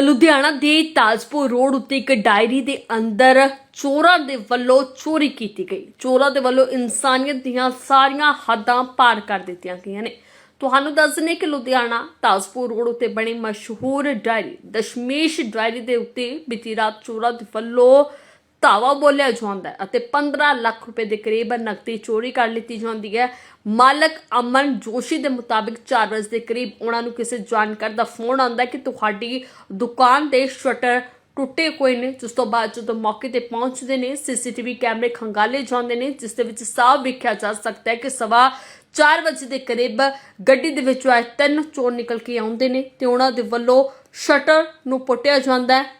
ਤਾਂ ਲੁਧਿਆਣਾ ਦੇ ਤਾਜਪੁਰ ਰੋਡ ਉੱਤੇ ਇੱਕ ਡਾਇਰੀ ਦੇ ਅੰਦਰ ਚੋਰਾਂ ਦੇ ਵੱਲੋਂ ਚੋਰੀ ਕੀਤੀ ਗਈ। ਚੋਰਾਂ ਦੇ ਵੱਲੋਂ ਇਨਸਾਨੀਅਤ ਦੀਆਂ ਸਾਰੀਆਂ ਹੱਦਾਂ ਪਾਰ ਕਰ ਦਿੱਤੀਆਂ ਗਈਆਂ ਨੇ। ਤੁਹਾਨੂੰ ਦੱਸ ਦਿੰਦੇ ਕਿ ਲੁਧਿਆਣਾ ਤਾਜਪੁਰ ਰੋਡ ਉੱਤੇ ਬਣੀ ਮਸ਼ਹੂਰ ਡਾਇਰੀ, ਦਸ਼ਮੇਸ਼ ਡਾਇਰੀ ਦੇ ਉੱਤੇ ਬੀਤੀ ਰਾਤ ਚੋਰਾਂ ਦੇ ਵੱਲੋਂ ਧਾਵਾ ਬੋਲਿਆ ਜਾਂਦਾ ਹੈ ਅਤੇ 15 ਲੱਖ ਰੁਪਏ ਦੇ ਕਰੀਬ ਨਕਦੀ ਚੋਰੀ ਕਰ ਲਿੱਤੀ ਜਾਂਦੀ ਹੈ। ਮਾਲਕ ਅਮਨ ਜੋਸ਼ੀ ਦੇ ਮੁਤਾਬਿਕ 4 ਵਜੇ ਦੇ ਕਰੀਬ ਉਹਨਾਂ ਨੂੰ ਕਿਸੇ ਜਾਣਕਾਰ ਦਾ ਫੋਨ ਆਉਂਦਾ ਕਿ ਤੁਹਾਡੀ ਦੁਕਾਨ ਦੇ ਸ਼ਟਰ ਟੁੱਟੇ ਹੋਏ ਨੇ, ਜਿਸ ਤੋਂ ਬਾਅਦ ਜਦੋਂ ਮੌਕੇ ਤੇ ਪਹੁੰਚਦੇ ਨੇ, ਸੀਸੀਟੀਵੀ ਕੈਮਰੇ ਖੰਗਾਲੇ ਜਾਂਦੇ ਨੇ, ਜਿਸ ਦੇ ਵਿੱਚ ਸਾਫ਼ ਵੇਖਿਆ ਜਾ ਸਕਦਾ ਹੈ ਕਿ ਸਵਾ 4 ਵਜੇ ਦੇ ਕਰੀਬ ਗੱਡੀ ਦੇ ਵਿੱਚੋਂ ਆਏ ਤਿੰਨ ਚੋਰ ਨਿਕਲ ਕੇ ਆਉਂਦੇ ਨੇ ਤੇ ਉਹਨਾਂ ਦੇ ਵੱਲੋਂ ਸ਼ਟਰ ਨੂੰ ਪੁੱਟਿਆ ਜਾਂਦਾ ਹੈ।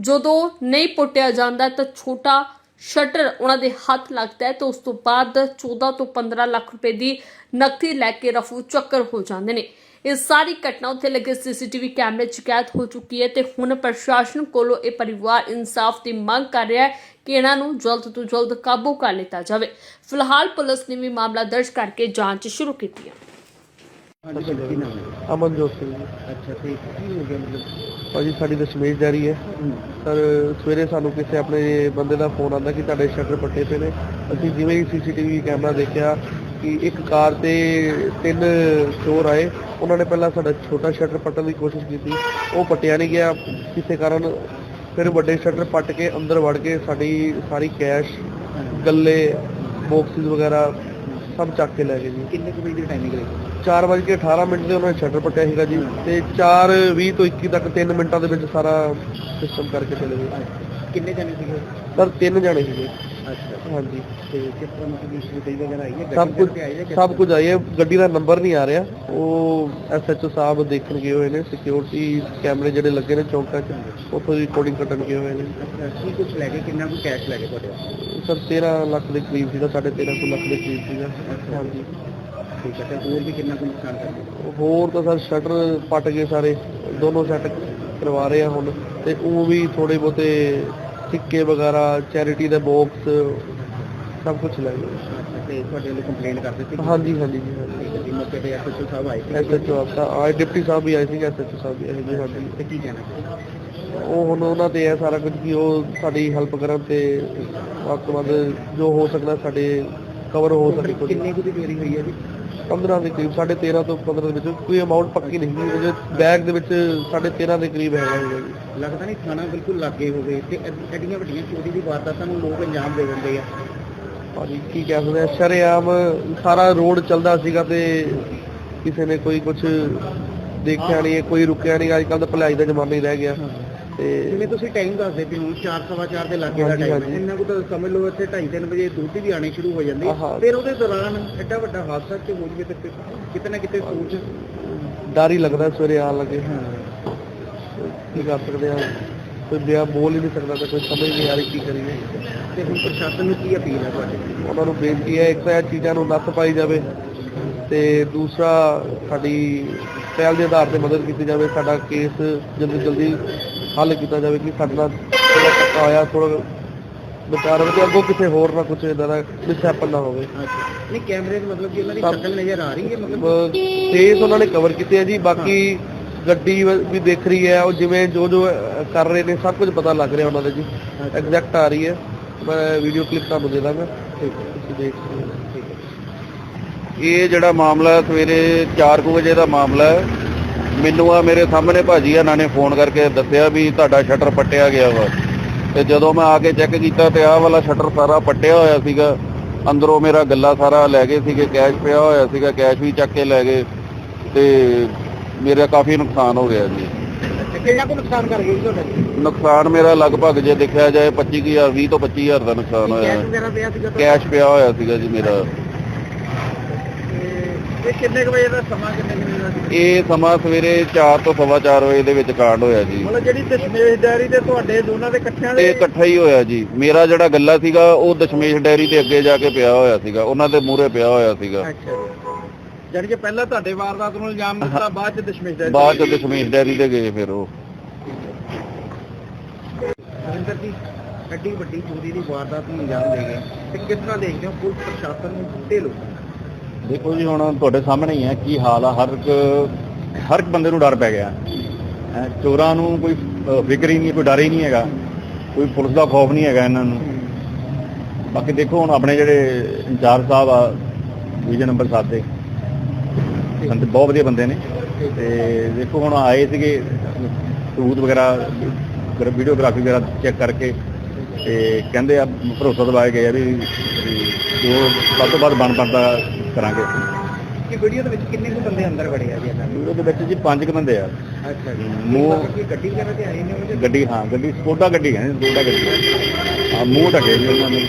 ਜਦੋਂ ਨਹੀਂ ਪੁੱਟਿਆ ਜਾਂਦਾ ਤਾਂ ਛੋਟਾ ਸ਼ਟਰ ਉਹਨਾਂ ਦੇ ਹੱਥ ਲੱਗਦਾ ਹੈ ਤੇ ਉਸ ਤੋਂ ਬਾਅਦ 14 ਤੋਂ 15 ਲੱਖ ਰੁਪਏ ਦੀ ਨਕਦੀ ਲੈ ਕੇ ਰਫੂ ਚੱਕਰ ਹੋ ਜਾਂਦੇ ਨੇ। ਇਹ ਸਾਰੀ ਘਟਨਾ ਉੱਥੇ ਲੱਗੇ ਸੀਸੀਟੀਵੀ ਕੈਮਰੇ 'ਚ ਕੈਦ ਹੋ ਚੁੱਕੀ ਹੈ ਤੇ ਹੁਣ ਪ੍ਰਸ਼ਾਸਨ ਕੋਲੋਂ ਇਹ ਪਰਿਵਾਰ ਇਨਸਾਫ ਦੀ ਮੰਗ ਕਰ ਰਿਹਾ ਹੈ ਕਿ ਇਹਨਾਂ ਨੂੰ ਜਲਦ ਤੋਂ ਜਲਦ ਕਾਬੂ ਕਰ ਲਿੱਤਾ ਜਾਵੇ। ਫਿਲਹਾਲ ਪੁਲਿਸ ਨੇ ਵੀ ਮਾਮਲਾ ਦਰਜ ਕਰਕੇ ਜਾਂਚ ਸ਼ੁਰੂ ਕੀਤੀ ਹੈ। ਹਾਂਜੀ ਭਾਜੀ ਕੀ ਨਾਮ ਹੈ ਅਮਨਜੋਤ ਸਿੰਘ ਜੀ। ਅੱਛਾ ਤੇ ਕੀ ਹੋ ਗਿਆ ਮਤਲਬ? ਭਾਜੀ ਸਾਡੀ ਦਸ਼ਮੇਸ਼ ਜਾਰੀ ਹੈ। ਸਰ ਸਵੇਰੇ ਸਾਨੂੰ ਕਿਸੇ ਆਪਣੇ ਬੰਦੇ ਦਾ ਫੋਨ ਆਉਂਦਾ ਕਿ ਤੁਹਾਡੇ ਸ਼ਟਰ ਪੱਟੇ ਪਏ ਨੇ। ਅਸੀਂ ਜਿਵੇਂ ਹੀ ਸੀਸੀਟੀਵੀ ਕੈਮਰਾ ਦੇਖਿਆ ਕਿ ਇੱਕ ਕਾਰ ਤੇ ਤਿੰਨ ਚੋਰ ਆਏ। ਉਹਨਾਂ ਨੇ ਪਹਿਲਾਂ ਸਾਡਾ ਛੋਟਾ ਸ਼ਟਰ ਪੱਟਣ ਦੀ ਕੋਸ਼ਿਸ਼ ਕੀਤੀ। ਉਹ ਪੱਟਿਆ ਨਹੀਂ ਗਿਆ। ਕਿਸੇ ਕਾਰਨ ਫਿਰ ਵੱਡੇ ਸ਼ਟਰ ਪੱਟ ਕੇ ਅੰਦਰ ਵੜ ਕੇ ਸਾਡੀ ਸਾਰੀ ਕੈਸ਼ ਗੱਲੇ ਬਾਕਸਿਸ ਵਗੈਰਾ ਸਭ ਚੱਕ ਕੇ ਲੈ ਗਏ ਜੀ। ਕਿੰਨੇ ਕੁ ਵਜੇ ਦੀ ਟਾਈਮਿੰਗ ਰਹੀ 4:18 ਮਿੰਟ ਦੇ ਉਹਨਾਂ ਨੇ ਸ਼ਟਰ ਪੱਟਿਆ ਸੀਗਾ ਜੀ ਤੇ 4:20 ਤੋਂ 21 ਤੱਕ 3 ਮਿੰਟਾਂ ਦੇ ਵਿੱਚ ਸਾਰਾ ਸਿਸਟਮ ਕਰਕੇ ਚਲੇ ਗਏ। ਕਿੰਨੇ ਜਾਣੇ ਸੀਗੇ? ਸਰ ਤਿੰਨ ਜਾਣੇ ਸੀਗੇ। ਅੱਛਾ। ਹਾਂਜੀ। ਤੇ ਕਿਸ ਤਰ੍ਹਾਂ ਮਤਲਬ ਕਿ ਸਿਕਿਉਰਿਟੀ ਵਗੈਰਾ ਆਈ ਹੈ? ਸਭ ਕੁਝ ਸਭ ਕੁਝ ਆਈ ਹੈ। ਗੱਡੀ ਦਾ ਨੰਬਰ ਨਹੀਂ ਆ ਰਿਹਾ। ਉਹ ਐਸਐਚਓ ਸਾਹਿਬ ਦੇਖਣ ਗਏ ਹੋਏ ਨੇ। ਸਿਕਿਉਰਿਟੀ ਕੈਮਰੇ ਜਿਹੜੇ ਲੱਗੇ ਨੇ ਚੌਂਕਾਂ 'ਚ ਉੱਥੋਂ ਰਿਕਾਰਡਿੰਗ ਕੱਟਣ ਗਏ ਹੋਏ ਨੇ। ਕੀ ਕੁਝ ਲੈ ਕੇ ਕਿੰਨਾ ਕੁ ਕੈਸ਼ ਲੈ ਕੇ ਤੁਹਾਡੇ? ਸਰ 13 ਲੱਖ ਦੇ ਕਰੀਬ ਸੀਗਾ। 13.5 ਕੁ ਲੱਖ ਦੇ ਕਰੀਬ ਸੀਗਾ। ਹਾਂਜੀ। ਠੀਕ ਹੈ ਤੇ ਹੋਰ ਵੀ ਕਿੰਨਾ ਕੁ ਨੁਕਸਾਨ ਕਰ ਦਿੱਤਾ ਹੋਰ ਤਾਂ ਸਰ ਸ਼ਟਰ ਪੱਟ ਗਏ ਸਾਰੇ ਦੋਨੋਂ ਸੈੱਟ ਕਰਵਾ ਰਹੇ ਆ ਹੁਣ ਤੇ ਉਹ ਵੀ ਥੋੜੇ ਬਹੁਤੇ ਸਿੱਕੇ ਵਗੈਰਾ ਚੈਰਿਟੀ ਦੇ ਬਾਕਸ ਸਭ ਕੁਝ ਲੈ ਗਏ। ਤੇ ਤੁਹਾਡੇ ਵੱਲੋਂ ਕੰਪਲੇਂਟ ਕਰ ਦਿੱਤੀ? ਹਾਂਜੀ ਹਾਂਜੀ ਜੀ ਹਾਂਜੀ। ਠੀਕ ਹੈ ਜੀ ਮੌਕੇ ਤੇ ਐਸਐਸਓ ਸਾਹਿਬ ਆਏ ਸੀ? ਐਸਐਚਓ ਆਪਦਾ ਆਏ ਡਿਪਟੀ ਸਾਹਿਬ ਵੀ ਆਏ ਸੀ ਐਸਐਚਓ ਸਾਹਿਬ ਵੀ ਆਏ ਸੀ ਹਾਂਜੀ। ਤੇ ਕੀ ਕਹਿਣਾ ਉਹ ਹੁਣ ਉਹਨਾਂ ਤੇ ਹੈ ਸਾਰਾ ਕੁਝ ਕਿ ਉਹ ਸਾਡੀ ਹੈਲਪ ਕਰਨ ਤੇ ਵੱਧ ਤੋਂ ਵੱਧ ਜੋ ਹੋ ਸਕਦਾ ਸਾਡੇ ਕਵਰ ਹੋ ਸਕੇ ਕੁਝ ਕਿੰਨੇ ਕੁ ਦੀ ਦੇਰੀ ਹੋਈ ਹੈ ਜੀ? 15 ਦੇ ਕਰੀਬ 13.5 ਤੋਂ 15 ਦੇ ਵਿੱਚ। ਕੋਈ ਅਮਾਉਂਟ ਪੱਕੀ ਨਹੀਂ ਸੀ ਬੈਗ ਦੇ ਵਿੱਚ 13.5 ਦੇ ਕਰੀਬ ਹੈਗਾ ਜੀ। ਲੱਗਦਾ ਨਹੀਂ ਥਾਣਾ ਬਿਲਕੁਲ ਲਾਗੇ ਹੋਵੇ ਤੇ ਐਡ- ਐਡੀਆਂ ਵੱਡੀਆਂ ਚੋਰੀ ਦੀ ਵਾਰਦਾਤਾਂ ਨੂੰ ਲੋਕ ਅੰਜਾਮ ਦੇ ਦਿੰਦੇ ਆ। ਭਾਜੀ ਕੀ ਕਹਿ ਸਕਦੇ ਆ ਸ਼ਰੇਆਮ ਸਾਰਾ ਰੋਡ ਚੱਲਦਾ ਸੀਗਾ ਤੇ ਕਿਸੇ ਨੇ ਕੋਈ ਕੁਝ ਦੇਖਿਆ ਨਹੀਂ ਕੋਈ ਰੁਕਿਆ ਨਹੀਂ। ਅੱਜ ਕੱਲ ਤਾਂ ਭਲਾਈ ਦਾ ਜ਼ਮਾਨਾ ਹੀ ਰਹਿ ਗਿਆ। ਤੇ ਜਿਵੇਂ ਤੁਸੀਂ ਟਾਈਮ ਦੱਸਦੇ ਪਏ ਹੋ 4 ਸਵਾ 4 ਦੇ ਲਾਗੇ ਦਾ ਹਾਂਜੀ, ਟਾਈਮ ਹਾਂਜੀ। ਹੈ ਇੰਨਾ ਕੁ ਤਾਂ ਸਮਝ ਲਓ ਇੱਥੇ 2:30 ਵਜੇ ਦੁੱਧ ਵੀ ਆਣੀ ਸ਼ੁਰੂ ਹੋ ਜਾਂਦੀ ਆਹਾ। ਫਿਰ ਉਹਦੇ ਦੌਰਾਨ ਐਡਾ ਵੱਡਾ ਹਾਦਸਾ ਕਿ ਹੋ ਜਵੇ ਤੇ ਫਿਰ ਕਿਤੇ ਨਾ ਕਿਤੇ ਸੋਚ ਡਰ ਹੀ ਲੱਗਦਾ ਸਵੇਰੇ ਆਉਣ ਲੱਗੇ। ਕੀ ਕਰ ਸਕਦੇ ਆ? ਕੋਈ ਬਿਆ ਬੋਲ ਹੀ ਨਹੀਂ ਸਕਦਾ ਤਾਂ ਕੋਈ ਸਮਝ ਨਹੀਂ ਆ ਰਹੀ ਕੀ ਕਰੀਏ। ਤੇ ਹੁਣ ਪ੍ਰਸ਼ਾਸਨ ਨੂੰ ਕੀ ਅਪੀਲ ਹੈ ਤੁਹਾਡੀ? ਉਹਨਾਂ ਨੂੰ ਬੇਨਤੀ ਹੈ ਇੱਕ ਤਾਂ ਇਹ ਚੀਜ਼ਾਂ ਨੂੰ ਨੱਥ ਪਾਈ ਜਾਵੇ ਤੇ ਦੂਸਰਾ ਸਾਡੀ ਪਹਿਲ ਦੇ ਆਧਾਰ ਤੇ ਮਦਦ ਕੀਤੀ ਜਾਵੇ। ਸਾਡਾ ਕੇਸ ਜਲਦੀ ਜਲਦੀ ਹੱਲ ਕੀਤਾ ਜਾਵੇ ਕਿ ਸਾਡੇ ਨਾਲ ਥੋੜਾ ਧੱਕਾ ਹੋਇਆ ਥੋੜਾ ਵਿਚਾਰ ਤੇ ਅੱਗੋਂ ਕਿਸੇ ਹੋਰ ਨਾਲ ਕੁਝ ਇਦਾਂ ਦਾ ਮਿਸਹੈਪਨ ਨਾ ਹੋਵੇ। ਨਹੀਂ ਕੈਮਰੇ ਦੇ ਮਤਲਬ ਕਿ ਉਹਨਾਂ ਦੀ ਸ਼ਕਲ ਨਜ਼ਰ ਆ ਰਹੀ ਹੈ ਮਤਲਬ ਫੇਸ ਉਹਨਾਂ ਨੇ ਕਵਰ ਕੀਤੇ ਆ ਜੀ ਬਾਕੀ ਗੱਡੀ ਵ- ਦੇਖ ਰਹੀ ਹੈ ਉਹ ਜਿਵੇਂ ਜੋ ਜੋ ਕਰ ਰਹੇ ਨੇ ਸਭ ਕੁਝ ਪਤਾ ਲੱਗ ਰਿਹਾ ਉਹਨਾਂ ਦਾ ਜੀ। ਐਗਜ਼ੈਕਟ ਆ ਰਹੀ ਹੈ। ਮੈਂ ਵੀਡੀਓ ਕਲਿੱਪ ਤੁਹਾਨੂੰ ਦੇ ਦਾਂਗਾ। ਠੀਕ ਹੈ। ਤੁਸੀਂ ਦੇਖ ਸਕਦੇ ਹੋ। ਠੀਕ ਹੈ ਇਹ ਜਿਹੜਾ ਮਾਮਲਾ ਸਵੇਰੇ 4 ਵਜੇ ਦਾ ਮਾਮਲਾ ਹੈ। ਮੈਨੂੰ ਆ ਮੇਰੇ ਸਾਹਮਣੇ ਭਾਜੀ ਇਹਨਾਂ ਨੇ ਫੋਨ ਕਰਕੇ ਦੱਸਿਆ ਵੀ ਤੁਹਾਡਾ ਸ਼ਟਰ ਪੱਟਿਆ ਗਿਆ ਵਾ। ਤੇ ਜਦੋਂ ਮੈਂ ਆ ਕੇ ਚੈੱਕ ਕੀਤਾ ਤੇ ਆਹ ਵਾਲਾ ਸ਼ਟਰ ਸਾਰਾ ਪੱਟਿਆ ਹੋਇਆ ਸੀਗਾ। ਅੰਦਰੋਂ ਮੇਰਾ ਗੱਲਾ ਸਾਰਾ ਲੈ ਗਏ ਸੀਗੇ ਕੈਸ਼ ਪਿਆ ਹੋਇਆ ਸੀਗਾ ਕੈਸ਼ ਵੀ ਚੱਕ ਕੇ ਲੈ ਗਏ। ਤੇ ਮੇਰਾ ਕਾਫੀ ਨੁਕਸਾਨ ਹੋ ਗਿਆ ਜੀ। ਕਿੰਨਾ ਕੁ ਨੁਕਸਾਨ ਕਰ ਗਏ ਜੀ ਤੁਹਾਡਾ ਨੁਕਸਾਨ ਮੇਰਾ ਲਗਭਗ ਜੇ ਦੇਖਿਆ ਜਾਏ 25000 20 ਤੋਂ 25000 ਦਾ ਨੁਕਸਾਨ ਹੋਇਆ। ਕੈਸ਼ ਪਿਆ ਹੋਇਆ ਸੀਗਾ ਜੀ ਮੇਰਾ। ਇਹ ਕਿੰਨੇ ਕੁ ਵਜੇ ਦਾ ਸਮਾਂ ਕਿੰਨੇ ਕੁ ਵਜੇ ਦਾ ਸੀ? ਇਹ ਸਮਾਂ ਸਵੇਰੇ 4 ਤੋਂ ਸਵਾ ਚਾਰ ਵਜੇ ਦੇ ਵਿੱਚ ਕਾਂਡ ਹੋਇਆ ਜੀ। ਮਤਲਬ ਜਿਹੜੀ ਦਸ਼ਮੇਸ਼ ਡੈਰੀ ਤੇ ਤੁਹਾਡੇ ਦੋਨਾਂ ਦੇ ਇਕੱਠਿਆਂ ਇਹ ਇਕੱਠਾ ਹੀ ਹੋਇਆ ਜੀ। ਮੇਰਾ ਜਿਹੜਾ ਗੱਲਾ ਸੀਗਾ ਉਹ ਦਸ਼ਮੇਸ਼ ਡੈਰੀ ਦੇ ਅੱਗੇ ਜਾ ਕੇ ਪਿਆ ਹੋਇਆ ਸੀਗਾ। ਉਹਨਾਂ ਦੇ ਮੂਹਰੇ ਪਿਆ ਹੋਇਆ ਸੀਗਾ। ਅੱਛਾ ਜਾਨੀ ਕਿ ਪਹਿਲਾਂ ਤੁਹਾਡੇ ਵਾਰਦਾਤ ਨੂੰ ਇਲਜ਼ਾਮ ਦਿੱਤਾ ਬਾਅਦ ਚ ਦਸ਼ਮੇਸ਼ ਡੈਰੀ ਬਾਅਦ ਚ ਦਸ਼ਮੇਸ਼ ਡੈਰੀ ਤੇ ਗਏ ਫਿਰ ਉਹ। ਹਰਿੰਦਰ ਜੀ ਐਡੀ ਵੱਡੀ ਚੋਰੀ ਦੀ ਵਾਰਦਾਤ ਨੂੰ ਅੰਜਾਮ ਦੇ ਗਏ। ਤੇ ਕਿਸ ਤਰ੍ਹਾਂ ਦੇਖਦੇ ਹੋ ਪੁਲਿਸ ਪ੍ਰਸ਼ਾਸਨ ਨੂੰ ਦੇਖੋ ਜੀ, ਹੁਣ ਤੁਹਾਡੇ ਸਾਹਮਣੇ ਹੀ ਹੈ ਕੀ ਹਾਲ ਆ। ਹਰ ਇੱਕ ਹਰ ਇੱਕ ਬੰਦੇ ਨੂੰ ਡਰ ਪੈ ਗਿਆ। ਚੋਰਾਂ ਨੂੰ ਕੋਈ ਫਿਕਰ ਹੀ ਨਹੀਂ, ਕੋਈ ਡਰ ਹੀ ਨਹੀਂ ਹੈਗਾ। ਕੋਈ ਪੁਲਿਸ ਦਾ ਖੌਫ ਨਹੀਂ ਹੈਗਾ ਇਹਨਾਂ ਨੂੰ। ਬਾਕੀ ਦੇਖੋ, ਹੁਣ ਆਪਣੇ ਜਿਹੜੇ ਇੰਚਾਰਜ ਸਾਹਿਬ ਆ ਡਿਵੀਜ਼ਨ ਨੰਬਰ 7 ਦੇ। ਬੰਦੇ ਬਹੁਤ ਵਧੀਆ ਬੰਦੇ ਨੇ। ਤੇ ਦੇਖੋ, ਹੁਣ ਆਏ ਸੀਗੇ ਸਬੂਤ ਵਗੈਰਾ ਵੀਡੀਓਗ੍ਰਾਫੀ ਵਗੈਰਾ ਚੈੱਕ ਕਰਕੇ। ਤੇ ਕਹਿੰਦੇ ਆ ਭਰੋਸਾ ਦਿਵਾਏ ਗਏ ਆ ਵੀ ਵੀ ਜੋ ਵੱਧ ਤੋਂ ਵੱਧ ਬਣ ਬਣਦਾ ਕਰਾਂਗੇ। ਕਿ ਵੀਡੀਓ ਦੇ ਵਿੱਚ ਕਿੰਨੇ ਕੁ ਬੰਦੇ ਅੰਦਰ ਵੜੇ ਆ ਜੀ ਇਹਨਾਂ ਦੇ? ਉਹਦੇ ਵਿੱਚ ਜੀ ਪੰਜ ਕੁ ਬੰਦੇ ਆ। ਅੱਛਾ ਜੀ। ਮੂੰਹ- ਗੱਡੀ ਵਗੈਰਾ ਤੇ ਆਏ ਨੇ ਉਹਦੇ ਗੱਡੀ ਹਾਂ ਗੱਡੀ ਸਕੋਡਾ ਗੱਡੀ ਹੈ ਸਕੋਡਾ ਗੱਡੀ ਹਾਂ ਮੂੰਹ ਢਕੇ ਜੀ ਉਹਨਾਂ ਨੇ।